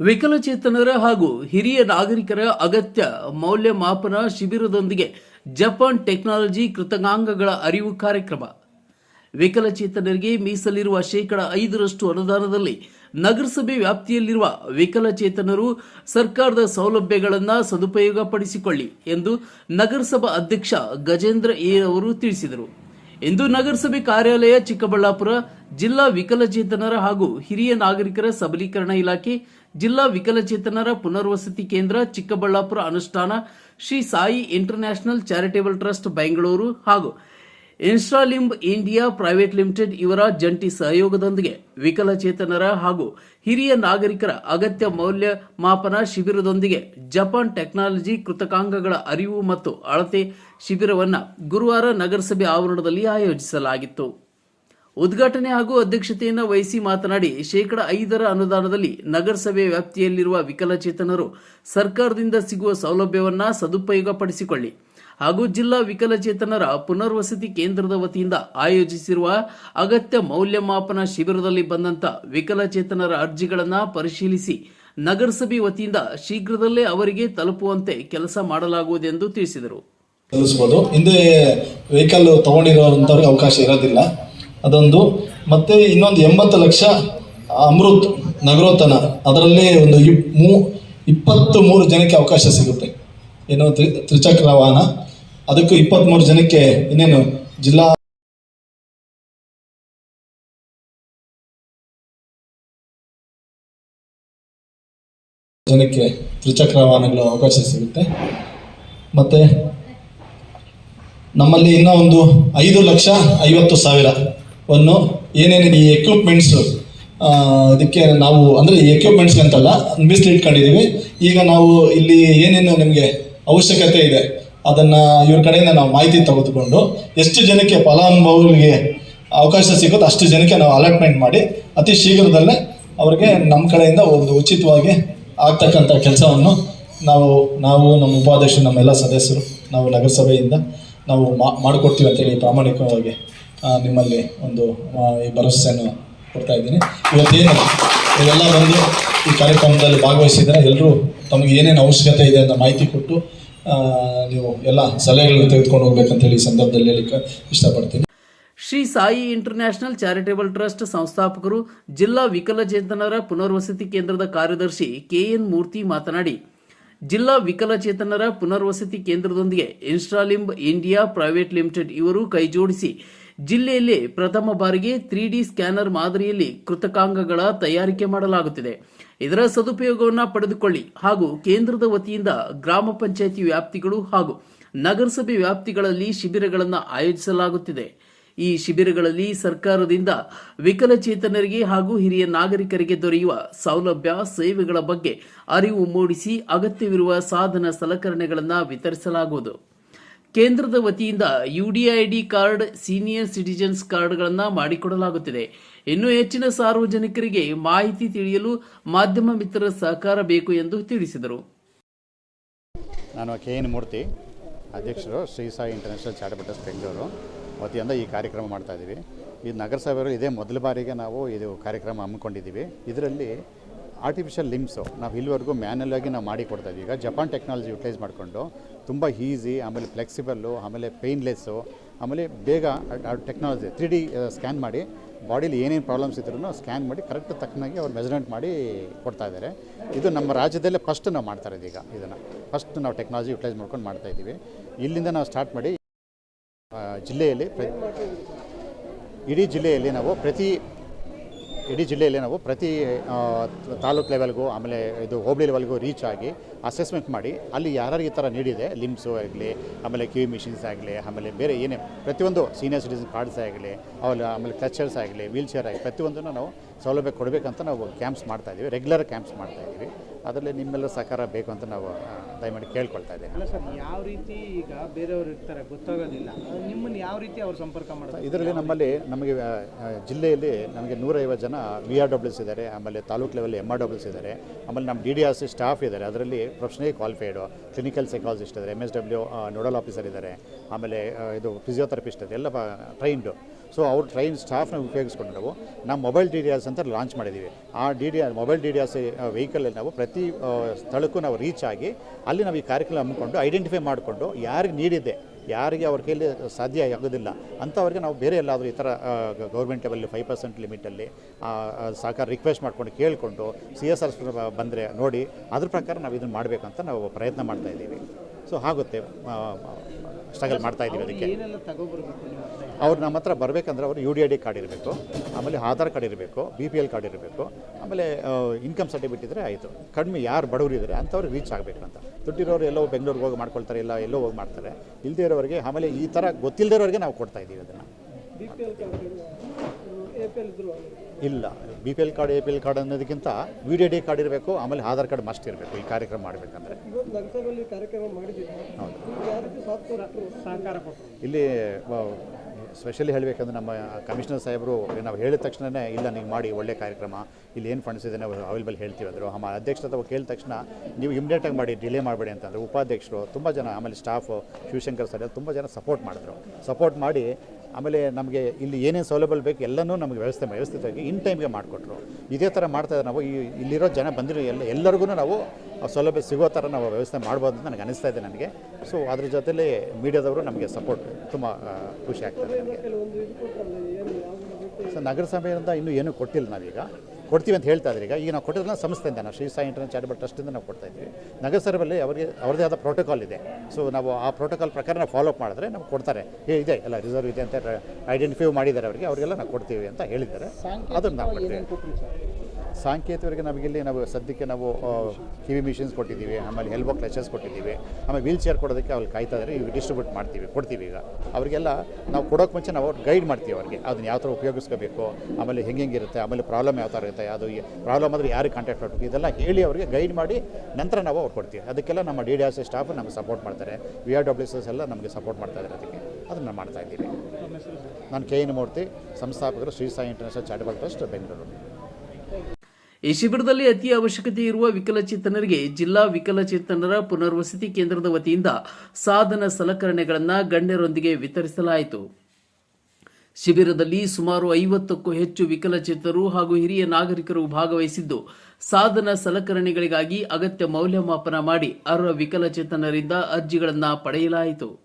ವಿಕಲಚೇತನರ ಹಾಗೂ ಹಿರಿಯ ನಾಗರಿಕರ ಅಗತ್ಯ ಮೌಲ್ಯಮಾಪನ ಶಿಬಿರದೊಂದಿಗೆ ಜಪಾನ್ ಟೆಕ್ನಾಲಜಿ ಕೃತಕಾಂಗಗಳ ಅರಿವು ಕಾರ್ಯಕ್ರಮ. ವಿಕಲಚೇತನರಿಗೆ ಮೀಸಲಿರುವ ಶೇಕಡ ಐದರಷ್ಟು ಅನುದಾನದಲ್ಲಿ ನಗರಸಭೆ ವ್ಯಾಪ್ತಿಯಲ್ಲಿರುವ ವಿಕಲಚೇತನರು ಸರ್ಕಾರದ ಸೌಲಭ್ಯಗಳನ್ನು ಸದುಪಯೋಗಪಡಿಸಿಕೊಳ್ಳಿ ಎಂದು ನಗರಸಭಾ ಅಧ್ಯಕ್ಷ ಗಜೇಂದ್ರ ಎ ಅವರು ತಿಳಿಸಿದರು. ಇಂದು ನಗರಸಭೆ ಕಾರ್ಯಾಲಯ ಚಿಕ್ಕಬಳ್ಳಾಪುರ ಜಿಲ್ಲಾ ವಿಕಲಚೇತನರ ಹಾಗೂ ಹಿರಿಯ ನಾಗರಿಕರ ಸಬಲೀಕರಣ ಇಲಾಖೆ, ಜಿಲ್ಲಾ ವಿಕಲಚೇತನರ ಪುನರ್ವಸತಿ ಕೇಂದ್ರ ಚಿಕ್ಕಬಳ್ಳಾಪುರ ಅನುಷ್ಠಾನ, Shri Sai International Charitable Trust, Bengaluru ಹಾಗೂ ಇನ್ಸ್ಟಾಲಿಂಬ್ ಇಂಡಿಯಾ ಪ್ರೈವೇಟ್ ಲಿಮಿಟೆಡ್ ಇವರ ಜಂಟಿ ಸಹಯೋಗದೊಂದಿಗೆ ವಿಕಲಚೇತನರ ಹಾಗೂ ಹಿರಿಯ ನಾಗರಿಕರ ಅಗತ್ಯ ಮೌಲ್ಯ ಮಾಪನ ಶಿಬಿರದೊಂದಿಗೆ ಜಪಾನ್ ಟೆಕ್ನಾಲಜಿ ಕೃತಕಾಂಗಗಳ ಅರಿವು ಮತ್ತು ಅಳತೆ ಶಿಬಿರವನ್ನು ಗುರುವಾರ ನಗರಸಭೆ ಆವರಣದಲ್ಲಿ ಆಯೋಜಿಸಲಾಗಿತ್ತು. ಉದ್ಘಾಟನೆ ಹಾಗೂ ಅಧ್ಯಕ್ಷತೆಯನ್ನು ವಹಿಸಿ ಮಾತನಾಡಿ, ಶೇಕಡ ಐದರ ಅನುದಾನದಲ್ಲಿ ನಗರಸಭೆ ವ್ಯಾಪ್ತಿಯಲ್ಲಿರುವ ವಿಕಲಚೇತನರು ಸರ್ಕಾರದಿಂದ ಸಿಗುವ ಸೌಲಭ್ಯವನ್ನು ಸದುಪಯೋಗಪಡಿಸಿಕೊಳ್ಳಿ. ಹಾಗೂ ಜಿಲ್ಲಾ ವಿಕಲಚೇತನರ ಪುನರ್ವಸತಿ ಕೇಂದ್ರದ ವತಿಯಿಂದ ಆಯೋಜಿಸಿರುವ ಅಗತ್ಯ ಮೌಲ್ಯಮಾಪನ ಶಿಬಿರದಲ್ಲಿ ಬಂದಂತ ವಿಕಲಚೇತನರ ಅರ್ಜಿಗಳನ್ನು ಪರಿಶೀಲಿಸಿ ನಗರಸಭೆ ವತಿಯಿಂದ ಶೀಘ್ರದಲ್ಲೇ ಅವರಿಗೆ ತಲುಪುವಂತೆ ಕೆಲಸ ಮಾಡಲಾಗುವುದೆಂದು ತಿಳಿಸಿದರು. ಸಲ್ಲಿಸ್ಬೋದು ಹಿಂದೆ ವೆಹಿಕಲ್ ತೊಗೊಂಡಿರೋಂಥವ್ರಿಗೆ ಅವಕಾಶ ಇರೋದಿಲ್ಲ. ಅದೊಂದು. ಮತ್ತೆ ಇನ್ನೊಂದು ಎಂಬತ್ತು ಲಕ್ಷ ಅಮೃತ್ ನಗರೋತ್ತನ ಅದರಲ್ಲಿ ಒಂದು ಇಪ್ ಮೂ ಇಪ್ಪತ್ತು ಮೂರು ಜನಕ್ಕೆ ಅವಕಾಶ ಸಿಗುತ್ತೆ. ಏನು ತ್ರಿ ತ್ರಿಚಕ್ರ ವಾಹನ. ಅದಕ್ಕೂ ಇಪ್ಪತ್ತ್ಮೂರು ಜನಕ್ಕೆ ಇನ್ನೇನು ಜಿಲ್ಲಾ ಜನಕ್ಕೆ ತ್ರಿಚಕ್ರ ವಾಹನಗಳು ಅವಕಾಶ ಸಿಗುತ್ತೆ. ಮತ್ತೆ ನಮ್ಮಲ್ಲಿ ಇನ್ನೂ ಒಂದು ಐದು ಲಕ್ಷ ಐವತ್ತು ಸಾವಿರ ಒಂದು ಏನೇನು ಈ ಎಕ್ವಿಪ್ಮೆಂಟ್ಸ್ ಇದಕ್ಕೆ ನಾವು ಅಂದರೆ ಈ ಎಕ್ವಿಪ್ಮೆಂಟ್ಸ್ಗೆ ಅಂತಲ್ಲ ಮೀಸಲು ಇಟ್ಕೊಂಡಿದ್ದೀವಿ ಈಗ ನಾವು ಇಲ್ಲಿ ಏನೇನು ನಿಮಗೆ ಅವಶ್ಯಕತೆ ಇದೆ. ಅದನ್ನು ಇವ್ರ ಕಡೆಯಿಂದ ನಾವು ಮಾಹಿತಿ ತೆಗೆದುಕೊಂಡು ಎಷ್ಟು ಜನಕ್ಕೆ ಫಲಾನುಭವಿಗಳಿಗೆ ಅವಕಾಶ ಸಿಗುತ್ತೋ ಅಷ್ಟು ಜನಕ್ಕೆ ನಾವು ಅಲಾಟ್ಮೆಂಟ್ ಮಾಡಿ ಅತಿ ಶೀಘ್ರದಲ್ಲೇ ಅವ್ರಿಗೆ ನಮ್ಮ ಕಡೆಯಿಂದ ಒಂದು ಉಚಿತವಾಗಿ ಆಗ್ತಕ್ಕಂಥ ಕೆಲಸವನ್ನು ನಾವು ನಾವು ನಮ್ಮ ಉಪಾಧ್ಯಕ್ಷರು ನಮ್ಮೆಲ್ಲ ಸದಸ್ಯರು, ನಾವು ನಗರಸಭೆಯಿಂದ ನಾವು ಮಾಡಿಕೊಡ್ತೀವಿ ಅಂತೇಳಿ ಪ್ರಾಮಾಣಿಕವಾಗಿ ನಿಮ್ಮಲ್ಲಿ ಒಂದು ಈ ಭರವಸೆಯನ್ನು ಕೊಡ್ತಾ ಇದ್ದೀನಿ. ಇವತ್ತೇನು? ನೀವೆಲ್ಲ ಬಂದು ಈ ಕಾರ್ಯಕ್ರಮದಲ್ಲಿ ಭಾಗವಹಿಸಿದರೆ ಎಲ್ಲರೂ ತಮಗೆ ಏನೇನು ಅವಶ್ಯಕತೆ ಇದೆ ಅಂತ ಮಾಹಿತಿ ಕೊಟ್ಟು ನೀವು ಎಲ್ಲ ಸಲಹೆಗಳನ್ನು ತೆಗೆದುಕೊಂಡು ಹೋಗ್ಬೇಕಂತೇಳಿ ಈ ಸಂದರ್ಭದಲ್ಲಿ ಹೇಳಿಕ್ಕೆ ಇಷ್ಟಪಡ್ತೀನಿ. Shri Sai International Charitable Trust ಸಂಸ್ಥಾಪಕರು, ಜಿಲ್ಲಾ ವಿಕಲಚೇತನರ ಪುನರ್ವಸತಿ ಕೇಂದ್ರದ ಕಾರ್ಯದರ್ಶಿ ಕೆಎನ್ ಮೂರ್ತಿ ಮಾತನಾಡಿ, ಜಿಲ್ಲಾ ವಿಕಲಚೇತನರ ಪುನರ್ವಸತಿ ಕೇಂದ್ರದೊಂದಿಗೆ ಇನ್ಸ್ಟಾಲಿಂಬ್ ಇಂಡಿಯಾ ಪ್ರೈವೇಟ್ ಲಿಮಿಟೆಡ್ ಇವರು ಕೈಜೋಡಿಸಿ ಜಿಲ್ಲೆಯಲ್ಲಿ ಪ್ರಥಮ ಬಾರಿಗೆ ತ್ರೀ ಡಿ ಸ್ಕ್ಯಾನರ್ ಮಾದರಿಯಲ್ಲಿ ಕೃತಕಾಂಗಗಳ ತಯಾರಿಕೆ ಮಾಡಲಾಗುತ್ತಿದೆ. ಇದರ ಸದುಪಯೋಗವನ್ನು ಪಡೆದುಕೊಳ್ಳಿ ಹಾಗೂ ಕೇಂದ್ರದ ವತಿಯಿಂದ ಗ್ರಾಮ ಪಂಚಾಯಿತಿ ವ್ಯಾಪ್ತಿಗಳು ಹಾಗೂ ನಗರಸಭೆ ವ್ಯಾಪ್ತಿಗಳಲ್ಲಿ ಶಿಬಿರಗಳನ್ನು ಆಯೋಜಿಸಲಾಗುತ್ತಿದೆ. ಈ ಶಿಬಿರಗಳಲ್ಲಿ ಸರ್ಕಾರದಿಂದ ವಿಕಲಚೇತನರಿಗೆ ಹಾಗೂ ಹಿರಿಯ ನಾಗರಿಕರಿಗೆ ದೊರೆಯುವ ಸೌಲಭ್ಯ, ಸೇವೆಗಳ ಬಗ್ಗೆ ಅರಿವು ಮೂಡಿಸಿ ಅಗತ್ಯವಿರುವ ಸಾಧನ ಸಲಕರಣೆಗಳನ್ನು ವಿತರಿಸಲಾಗುವುದು. ಕೇಂದ್ರದ ವತಿಯಿಂದ ಯುಡಿಐಡಿ ಕಾರ್ಡ್, ಸೀನಿಯರ್ ಸಿಟಿಜನ್ಸ್ ಕಾರ್ಡ್ಗಳನ್ನು ಮಾಡಿಕೊಡಲಾಗುತ್ತಿದೆ. ಇನ್ನು ಹೆಚ್ಚಿನ ಸಾರ್ವಜನಿಕರಿಗೆ ಮಾಹಿತಿ ತಿಳಿಯಲು ಮಾಧ್ಯಮ ಮಿತ್ರರ ಸಹಕಾರ ಬೇಕು ಎಂದು ತಿಳಿಸಿದರು. ನಾನು ಕೆ ಎನ್ ಮೂರ್ತಿ, ಅಧ್ಯಕ್ಷರು ಶ್ರೀ ಸಾಯಿ ಇಂಟರ್ನ್ಯಾಷನಲ್ ಚಾರಿಟಬಲ್ ಬೆಂಗಳೂರು ವತಿಯಿಂದ ಈ ಕಾರ್ಯಕ್ರಮ ಮಾಡ್ತಾ ಇದ್ದೀವಿ. ಈ ನಗರಸಭೆಯವರು ಇದೇ ಮೊದಲ ಬಾರಿಗೆ ನಾವು ಇದು ಕಾರ್ಯಕ್ರಮ ಹಮ್ಮಿಕೊಂಡಿದ್ದೀವಿ. ಇದರಲ್ಲಿ ಆರ್ಟಿಫಿಷಿಯಲ್ ಲಿಮ್ಸು ನಾವು ಇಲ್ಲಿವರೆಗೂ ಮ್ಯಾನ್ಯಲ್ ಆಗಿ ನಾವು ಮಾಡಿ ಕೊಡ್ತಾ ಇದ್ದೀವಿ. ಈಗ ಜಪಾನ್ ಟೆಕ್ನಾಲಜಿ ಯುಟಿಲೈಸ್ ಮಾಡಿಕೊಂಡು ತುಂಬ ಈಸಿ, ಆಮೇಲೆ ಫ್ಲೆಕ್ಸಿಬಲ್ಲು, ಆಮೇಲೆ ಪೇಯ್ನ್ಲೆಸ್ಸು, ಆಮೇಲೆ ಬೇಗ ಟೆಕ್ನಾಲಜಿ ತ್ರೀ ಡಿ ಸ್ಕ್ಯಾನ್ ಮಾಡಿ, ಬಾಡಿಲಿ ಏನೇನು ಪ್ರಾಬ್ಲಮ್ಸ್ ಇದ್ರೂ ಸ್ಕ್ಯಾನ್ ಮಾಡಿ ಕರೆಕ್ಟ್ ತಕ್ಕನಾಗಿ ಅವ್ರು ಮೆಜರ್ಮೆಂಟ್ ಮಾಡಿ ಕೊಡ್ತಾ ಇದ್ದಾರೆ. ಇದು ನಮ್ಮ ರಾಜ್ಯದಲ್ಲೇ ಫಸ್ಟ್ ನಾವು ಮಾಡ್ತಾ ಇರೋದು ಈಗ ಇದನ್ನು. ಫಸ್ಟ್ ನಾವು ಟೆಕ್ನಾಲಜಿ ಯುಟಿಲೈಸ್ ಮಾಡ್ಕೊಂಡು ಮಾಡ್ತಾ ಇದ್ದೀವಿ. ಇಲ್ಲಿಂದ ನಾವು ಸ್ಟಾರ್ಟ್ ಮಾಡಿ ಜಿಲ್ಲೆಯಲ್ಲಿ ಇಡೀ ಜಿಲ್ಲೆಯಲ್ಲಿ ನಾವು ಪ್ರತಿ ಇಡೀ ಜಿಲ್ಲೆಯಲ್ಲಿ ನಾವು ಪ್ರತಿ ತಾಲೂಕು ಲೆವೆಲ್ಗೂ ಆಮೇಲೆ ಇದು ಹೋಬಳಿ ಲೆವೆಲ್ಗೂ ರೀಚ್ ಆಗಿ ಅಸೆಸ್ಮೆಂಟ್ ಮಾಡಿ ಅಲ್ಲಿ ಯಾರ್ಯಾರು ಈ ಥರ ನೀಡಿದೆ ಲಿಮ್ಸು ಆಗಲಿ, ಆಮೇಲೆ ಕ್ಯೂ ಮಿಷಿನ್ಸ್ ಆಗಲಿ, ಆಮೇಲೆ ಬೇರೆ ಏನೇ ಪ್ರತಿಯೊಂದು ಸೀನಿಯರ್ ಸಿಟಿಸನ್ ಕಾರ್ಡ್ಸ್ ಆಗಲಿ ಆಮೇಲೆ ಆಮೇಲೆ ಕ್ಲಚರ್ಸ್ ಆಗಲಿ ವೀಲ್ ಚೇರ್ ಆಗಲಿ, ಪ್ರತಿಯೊಂದನ್ನು ನಾವು ಸೌಲಭ್ಯ ಕೊಡಬೇಕಂತ ನಾವು ಕ್ಯಾಂಪ್ಸ್ ಮಾಡ್ತಾಯಿದ್ದೀವಿ ರೆಗ್ಯುಲರ್ ಕ್ಯಾಂಪ್ಸ್ ಮಾಡ್ತಾ ಇದ್ದೀವಿ. ಅದರಲ್ಲಿ ನಿಮ್ಮೆಲ್ಲರ ಸಹಕಾರ ಬೇಕು ಅಂತ ನಾವು ದಯಮಾಡಿ ಕೇಳ್ಕೊಳ್ತಾ ಇದ್ದೇವೆ ಅಲ್ಲ ಸರ್ ಯಾವ ರೀತಿ ಈಗ ಬೇರೆಯವರು ಇರ್ತಾರೆ ಗೊತ್ತಾಗೋದಿಲ್ಲ. ನಿಮ್ಮನ್ನು ಯಾವ ರೀತಿ ಅವ್ರು ಸಂಪರ್ಕ ಮಾಡ್ತಾರೆ? ಇದರಲ್ಲಿ ನಮ್ಮಲ್ಲಿ ನಮಗೆ ಜಿಲ್ಲೆಯಲ್ಲಿ ನಮಗೆ ನೂರೈವತ್ತು ಜನ ವಿ ಆರ್ ಡಬ್ಲ್ಯೂಸ್ ಇದ್ದಾರೆ ಆಮೇಲೆ ತಾಲೂಕು ಲೆವೆಲ್ ಎಂ ಆರ್ ಡಬ್ಲ್ಯೂಸ್ ಇದ್ದಾರೆ ಆಮೇಲೆ ನಮ್ಮ D D R C staff ಇದ್ದಾರೆ ಅದರಲ್ಲಿ ಪ್ರೊಫೆಷನಲಿ ಕ್ವಾಲಿಫೈಡು ಕ್ಲಿನಿಕಲ್ ಸೈಕಾಲಜಿಸ್ಟ್ ಇದ್ದಾರೆ M S W nodal officer ಇದ್ದಾರೆ ಆಮೇಲೆ ಇದು ಫಿಸಿಯೋಥೆರಪಿಸ್ಟ್ ಇದೆ ಎಲ್ಲ ಟ್ರೈನ್ಡು ಸೊ ಅವ್ರ ಟ್ರೈನ್ ಸ್ಟಾಫ್ನ ಉಪಯೋಗಿಸ್ಕೊಂಡು ನಾವು ನಮ್ಮ ಮೊಬೈಲ್ ಡಿ ಡಿ ಅಂತ ಲಾಂಚ್ ಮಾಡಿದ್ದೀವಿ ಆ D D mobile D D Rs ವೆಹಿಕಲಲ್ಲಿ ನಾವು ಪ್ರತಿ ಸ್ಥಳಕ್ಕೂ ನಾವು ರೀಚ್ ಆಗಿ ಅಲ್ಲಿ ನಾವು ಈ ಕಾರ್ಯಕ್ರಮ ಹಮ್ಮಿಕೊಂಡು ಐಡೆಂಟಿಫೈ ಮಾಡಿಕೊಂಡು ಯಾರಿಗೆ ನೀಡಿದೆ ಯಾರಿಗೆ ಅವ್ರ ಕೈಯಲ್ಲಿ ಸಾಧ್ಯ ಆಗೋದಿಲ್ಲ ಅಂಥವ್ರಿಗೆ ನಾವು ಬೇರೆ ಎಲ್ಲಾದರೂ ಈ ಥರ ಗೌರ್ಮೆಂಟ್ ಲೆವೆಲ್ಲಿ ಫೈವ್ ಪರ್ಸೆಂಟ್ ಲಿಮಿಟಲ್ಲಿ ಸಹಕಾರ ರಿಕ್ವೆಸ್ಟ್ ಮಾಡ್ಕೊಂಡು ಕೇಳಿಕೊಂಡು ಸಿ ಎಸ್ ಆರ್ ಬಂದರೆ ನೋಡಿ, ಅದ್ರ ಪ್ರಕಾರ ನಾವು ಇದನ್ನು ಮಾಡಬೇಕು ಅಂತ ನಾವು ಪ್ರಯತ್ನ ಮಾಡ್ತಾ ಇದ್ದೀವಿ. ಸೊ ಆಗುತ್ತೆ ಸ್ಟ್ರಗಲ್ ಮಾಡ್ತಾ ಇದ್ದೀವಿ ಅದಕ್ಕೆ. ಅವ್ರು ನಮ್ಮ ಹತ್ರ ಬರಬೇಕಂದ್ರೆ ಅವರು U D I D card ಇರಬೇಕು ಆಮೇಲೆ ಆಧಾರ್ ಕಾರ್ಡ್ ಇರಬೇಕು ಬಿ ಪಿ ಎಲ್ ಕಾರ್ಡ್ ಇರಬೇಕು ಆಮೇಲೆ ಇನ್ಕಮ್ ಸರ್ಟಿಫಿಕೇಟ್ ಇದ್ದರೆ ಆಯಿತು. ಕಡಿಮೆ ಯಾರು ಬಡವರು ಇದ್ದಾರೆ ಅಂಥವ್ರಿಗೆ ರೀಚ್ ಆಗಬೇಕು ಅಂತ. ದುಡ್ಡಿರೋರು ಎಲ್ಲೋ ಬೆಂಗಳೂರಿಗೆ ಹೋಗಿ ಮಾಡ್ಕೊಳ್ತಾರೆ ಇಲ್ಲ ಎಲ್ಲೋ ಹೋಗಿ ಮಾಡ್ತಾರೆ. ಇಲ್ಲದೇ ಇರೋರಿಗೆ ಆಮೇಲೆ ಈ ಥರ ಗೊತ್ತಿಲ್ಲದೇ ಇರೋರಿಗೆ ನಾವು ಕೊಡ್ತಾ ಇದ್ದೀವಿ ಅದನ್ನು. ಇಲ್ಲ. B P L card A P L card ಅನ್ನೋದಕ್ಕಿಂತ ವಿ ಡಿ ಡಿ ಕಾರ್ಡ್ ಇರಬೇಕು ಆಮೇಲೆ ಆಧಾರ್ ಕಾರ್ಡ್ ಮಸ್ಟ್ ಇರಬೇಕು ಈ ಕಾರ್ಯಕ್ರಮ ಮಾಡಬೇಕಂದ್ರೆ. ಇಲ್ಲಿ ಸ್ಪೆಷಲಿ ಹೇಳಬೇಕಂದ್ರೆ ನಮ್ಮ ಕಮಿಷನರ್ ಸಾಹೇಬರು ನಾವು ಹೇಳಿದ ತಕ್ಷಣವೇ ಇಲ್ಲ ನೀವು ಮಾಡಿ ಒಳ್ಳೆ ಕಾರ್ಯಕ್ರಮ ಇಲ್ಲಿ ಏನು ಫಂಡ್ಸ್ ಇದೆ ನಾವು ಅವೈಲೇಬಲ್ ಹೇಳ್ತೀವಿ ಅಂದರು. ಆಮೇಲೆ ಅಧ್ಯಕ್ಷರ ಅಥವಾ ಕೇಳಿದ ತಕ್ಷಣ ನೀವು ಇಮಿಡಿಯೇಟಾಗಿ ಮಾಡಿ ಡಿಲೇ ಮಾಡಬೇಡಿ ಅಂತಂದರು. ಉಪಾಧ್ಯಕ್ಷರು ತುಂಬ ಜನ ಆಮೇಲೆ ಸ್ಟಾಫು ಶಿವಶಂಕರ್ ಸರ್ ತುಂಬ ಜನ ಸಪೋರ್ಟ್ ಮಾಡಿದ್ರು. ಸಪೋರ್ಟ್ ಮಾಡಿ ಆಮೇಲೆ ನಮಗೆ ಇಲ್ಲಿ ಏನೇನು ಸೌಲಭ್ಯ ಬೇಕು ಎಲ್ಲನೂ ನಮಗೆ ವ್ಯವಸ್ಥೆ ವ್ಯವಸ್ಥಿತವಾಗಿ ಇನ್ ಟೈಮ್ಗೆ ಮಾಡಿಕೊಟ್ರು. ಇದೇ ಥರ ಮಾಡ್ತಾ ನಾವು ಈ ಇಲ್ಲಿರೋ ಜನ ಬಂದಿರೋ ಎಲ್ಲ, ಎಲ್ಲರಿಗೂ ನಾವು ಸೌಲಭ್ಯ ಸಿಗೋ ಥರ ನಾವು ವ್ಯವಸ್ಥೆ ಮಾಡ್ಬೋದು ಅಂತ ನನಗೆ ಅನಿಸ್ತಾ ಇದೆ ನನಗೆ. ಸೊ ಅದ್ರ ಜೊತೆಲಿ ಮೀಡಿಯಾದವರು ನಮಗೆ ಸಪೋರ್ಟ್ ತುಂಬ ಖುಷಿ ಆಗ್ತದೆ ನನಗೆ ಸೊ ನಗರಸಭೆಯಿಂದ ಇನ್ನೂ ಏನೂ ಕೊಟ್ಟಿಲ್ಲ ನಾವೀಗ. ಕೊಡ್ತೀವಿ ಅಂತ ಹೇಳ್ತಾ ಇದ್ದಾರೆ. ಈಗ ಈಗ ನಾವು ಕೊಟ್ಟಿರೋದನ್ನ ಸಂಸ್ಥೆಯಿಂದ ನಾವು ಶ್ರೀ ಸಾಯಿ ಇಂಟರ್ನೆಟ್ ಚಾರಿಟಬಲ್ ಟ್ರಸ್ಟಿಂದ ನಾವು ಕೊಡ್ತಾ ನಗರ ಸರ್ವಲ್ಲಿ ಅವರಿಗೆ, ಅವರದೇ ಆದ ಪ್ರೋಟೋಕಾಲ್ ಇದೆ. ಸೊ ನಾವು ಆ ಪ್ರೋಟೋಕಾಲ್ ಪ್ರಕಾರ ನಾವು ಫಾಲೋ ಅಪ್ ಮಾಡಿದ್ರೆ ನಮ್ಗೆ ಕೊಡ್ತಾರೆ. ಹೇ, ಇದೆ, ಎಲ್ಲ ರಿಸರ್ವ್ ಇದೆ ಅಂತ ಐಡೆಂಟಿಫೈ ಮಾಡಿದ್ದಾರೆ ಅವರಿಗೆ. ಅವರಿಗೆಲ್ಲ ನಾವು ಕೊಡ್ತೀವಿ ಅಂತ ಹೇಳಿದ್ದಾರೆ. ಅದನ್ನು ನಾವು ಕೊಡ್ತೀವಿ. ಸಾಂಕೇತಿಕರಿಗೆ ನಮಗಿಲ್ಲಿ ನಾವು ಸದ್ಯಕ್ಕೆ ನಾವು ಕಿವಿ ಮಿಷಿನ್ಸ್ ಕೊಟ್ಟಿದ್ದೀವಿ, ಆಮೇಲೆ ಹೆಲ್ಬೋ ಕ್ಲಚಸ್ ಕೊಟ್ಟಿದ್ದೀವಿ, ಆಮೇಲೆ ವೀಲ್ ಚೇರ್ ಕೊಡೋದಕ್ಕೆ ಅವ್ರು ಕಾಯ್ತಾ ಇದ್ದಾರೆ ಈಗ ಡಿಸ್ಟ್ರಿಬ್ಯೂಟ್ ಮಾಡ್ತೀವಿ, ಕೊಡ್ತೀವಿ ಈಗ. ಅವರಿಗೆಲ್ಲ ನಾವು ಕೊಡೋಕೆ ಮುಂಚೆ ನಾವು ಗೈಡ್ ಮಾಡ್ತೀವಿ ಅವ್ರಿಗೆ, ಅದನ್ನ ಯಾವ ಥರ ಉಪಯೋಗಿಸ್ಕೋಬೇಕು, ಆಮೇಲೆ ಹೆಂಗೆ ಇರುತ್ತೆ, ಆಮೇಲೆ ಪ್ರಾಬ್ಲಮ್ ಯಾವ ಥರ ಇರುತ್ತೆ, ಅದು ಪ್ರಾಬ್ಲಮ್ ಆದರೆ ಯಾರಿಗೆ ಕಾಂಟ್ಯಾಕ್ಟ್ ಮಾಡಬೇಕು, ಇದೆಲ್ಲ ಹೇಳಿ ಅವರಿಗೆ ಗೈಡ್ ಮಾಡಿ ನಂತರ ನಾವು ಅವ್ರು ಕೊಡ್ತೀವಿ. ಅದಕ್ಕೆಲ್ಲ ನಮ್ಮ D D R C staff ನಮಗೆ ಸಪೋರ್ಟ್ ಮಾಡ್ತಾರೆ. ವಿ ಆರ್ ಡಬ್ಲ್ಯೂ ಎಸ್ ಎಲ್ಲ ನಮಗೆ ಸಪೋರ್ಟ್ ಮಾಡ್ತಾ ಇದ್ದಾರೆ ಅದಕ್ಕೆ. ಅದನ್ನು ಮಾಡ್ತಾ ಇದ್ದೀವಿ. ನಾನು K N Murthy, ಸಂಸ್ಥಾಪಕರು Shri Sai International Charitable Trust, Bengaluru. ಈ ಶಿಬಿರದಲ್ಲಿ ಅತಿ ಅವಶ್ಯಕತೆ ಇರುವ ವಿಕಲಚೇತನರಿಗೆ ಜಿಲ್ಲಾ ವಿಕಲಚೇತನರ ಪುನರ್ವಸತಿ ಕೇಂದ್ರದ ವತಿಯಿಂದ ಸಾಧನ ಸಲಕರಣೆಗಳನ್ನು ಗಣ್ಯರೊಂದಿಗೆ ವಿತರಿಸಲಾಯಿತು. ಶಿಬಿರದಲ್ಲಿ ಸುಮಾರು ಐವತ್ತಕ್ಕೂ ಹೆಚ್ಚು ವಿಕಲಚೇತರು ಹಾಗೂ ಹಿರಿಯ ನಾಗರಿಕರು ಭಾಗವಹಿಸಿದ್ದು, ಸಾಧನ ಸಲಕರಣೆಗಳಿಗಾಗಿ ಅಗತ್ಯ ಮೌಲ್ಯಮಾಪನ ಮಾಡಿ ಅರ್ಹ ವಿಕಲಚೇತನರಿಂದ ಅರ್ಜಿಗಳನ್ನು ಪಡೆಯಲಾಯಿತು.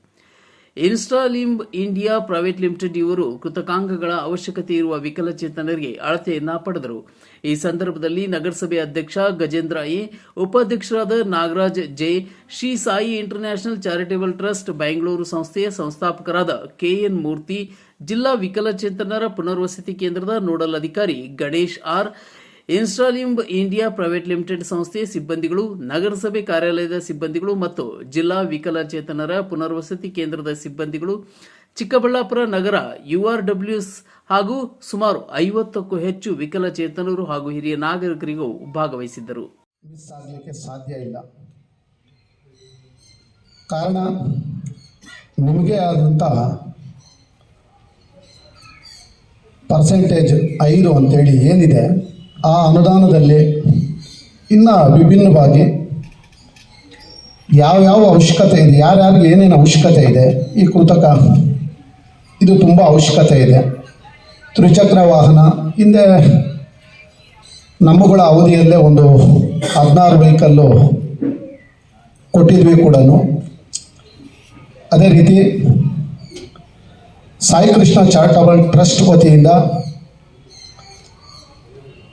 ಇನ್ಸ್ಟಾಲಿಂಬ್ ಇಂಡಿಯಾ ಪ್ರೈವೇಟ್ ಲಿಮಿಟೆಡ್ ಇವರು ಕೃತಕಾಂಗಗಳ ಅವಶ್ಯಕತೆ ಇರುವ ವಿಕಲಚೇತನರಿಗೆ ಅಳತೆಯನ್ನ ಪಡೆದರು. ಈ ಸಂದರ್ಭದಲ್ಲಿ ನಗರಸಭೆ ಅಧ್ಯಕ್ಷ ಗಜೇಂದ್ರ ಎ, ಉಪಾಧ್ಯಕ್ಷರಾದ Nagaraj J, Shri Sai International Charitable Trust Bengaluru ಸಂಸ್ಥೆಯ ಸಂಸ್ಥಾಪಕರಾದ ಕೆಎನ್ ಮೂರ್ತಿ, ಜಿಲ್ಲಾ ವಿಕಲಚೇತನರ ಪುನರ್ವಸತಿ ಕೇಂದ್ರದ ನೋಡಲ್ ಅಧಿಕಾರಿ Ganesh R Instalimb India Private Limited ಸಂಸ್ಥೆಯ ಸಿಬ್ಬಂದಿಗಳು, ನಗರಸಭೆ ಕಾರ್ಯಾಲಯದ ಸಿಬ್ಬಂದಿಗಳು ಮತ್ತು ಜಿಲ್ಲಾ ವಿಕಲಚೇತನರ ಪುನರ್ವಸತಿ ಕೇಂದ್ರದ ಸಿಬ್ಬಂದಿಗಳು, ಚಿಕ್ಕಬಳ್ಳಾಪುರ ನಗರ ಯುಆರ್ಡಬ್ಲ್ಯೂಸ್ ಹಾಗೂ ಸುಮಾರು ಐವತ್ತಕ್ಕೂ ಹೆಚ್ಚು ವಿಕಲಚೇತನರು ಹಾಗೂ ಹಿರಿಯ ನಾಗರಿಕರಿಗೂ ಭಾಗವಹಿಸಿದ್ದರು. ಸಾಧ್ಯ ಇಲ್ಲ. ಕಾರಣ, ನಿಮಗೆ ಆದಂಥ ಪರ್ಸೆಂಟೇಜ್ ಐದು ಅಂತೇಳಿ ಏನಿದೆ? ಆ ಅನುದಾನದಲ್ಲಿ ಇನ್ನ ವಿಭಿನ್ನವಾಗಿ ಯಾವ್ಯಾವ ಅವಶ್ಯಕತೆ ಇದೆ, ಯಾರ್ಯಾರಿಗೆ ಏನೇನು ಅವಶ್ಯಕತೆ ಇದೆ, ಈ ಕೃತಕ ಇದು ತುಂಬ ಅವಶ್ಯಕತೆ ಇದೆ. ತ್ರಿಚಕ್ರ ವಾಹನ, ಹಿಂದೆ ನಮ್ಮಗಳ ಅವಧಿಯಲ್ಲೇ ಒಂದು ಹದಿನಾರು ವೆಹಿಕಲ್ಲು ಕೊಟ್ಟಿದ್ವಿ ಕೂಡ ಅದೇ ರೀತಿ ಸಾಯಿ ಕೃಷ್ಣ ಚಾರಿಟಬಲ್ ಟ್ರಸ್ಟ್ ವತಿಯಿಂದ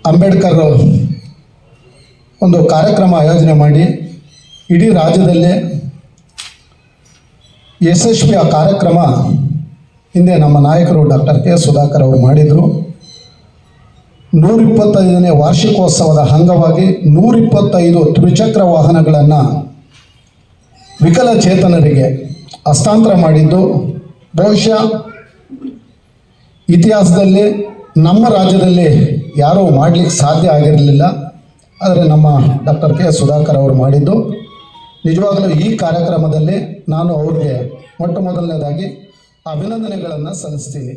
ಅಂಬೇಡ್ಕರ್ ಒಂದು ಕಾರ್ಯಕ್ರಮ ಆಯೋಜನೆ ಮಾಡಿ ಇಡೀ ರಾಜ್ಯದಲ್ಲೇ ಯಶಸ್ವಿ ಆ ಕಾರ್ಯಕ್ರಮ ಹಿಂದೆ ನಮ್ಮ ನಾಯಕರು ಡಾಕ್ಟರ್ ಕೆ ಸುಧಾಕರ್ ಅವರು ಮಾಡಿದರು. ನೂರಿಪ್ಪತ್ತೈದನೇ ವಾರ್ಷಿಕೋತ್ಸವದ ಅಂಗವಾಗಿ ನೂರಿಪ್ಪತ್ತೈದು ತ್ರಿಚಕ್ರ ವಾಹನಗಳನ್ನು ವಿಕಲಚೇತನರಿಗೆ ಹಸ್ತಾಂತರ ಮಾಡಿದ್ದು. ಬಹುಶಃ ಇತಿಹಾಸದಲ್ಲಿ ನಮ್ಮ ರಾಜ್ಯದಲ್ಲಿ ಯಾರೂ ಮಾಡಲಿಕ್ಕೆ ಸಾಧ್ಯ ಆಗಿರಲಿಲ್ಲ. ಆದರೆ ನಮ್ಮ ಡಾಕ್ಟರ್ ಕೆ ಸುಧಾಕರ್ ಅವರು ಮಾಡಿದ್ದು. ನಿಜವಾಗಲೂ ಈ ಕಾರ್ಯಕ್ರಮದಲ್ಲಿ ನಾನು ಅವ್ರಿಗೆ ಮೊಟ್ಟ ಮೊದಲನೇದಾಗಿ ಅಭಿನಂದನೆಗಳನ್ನು ಸಲ್ಲಿಸ್ತೀನಿ.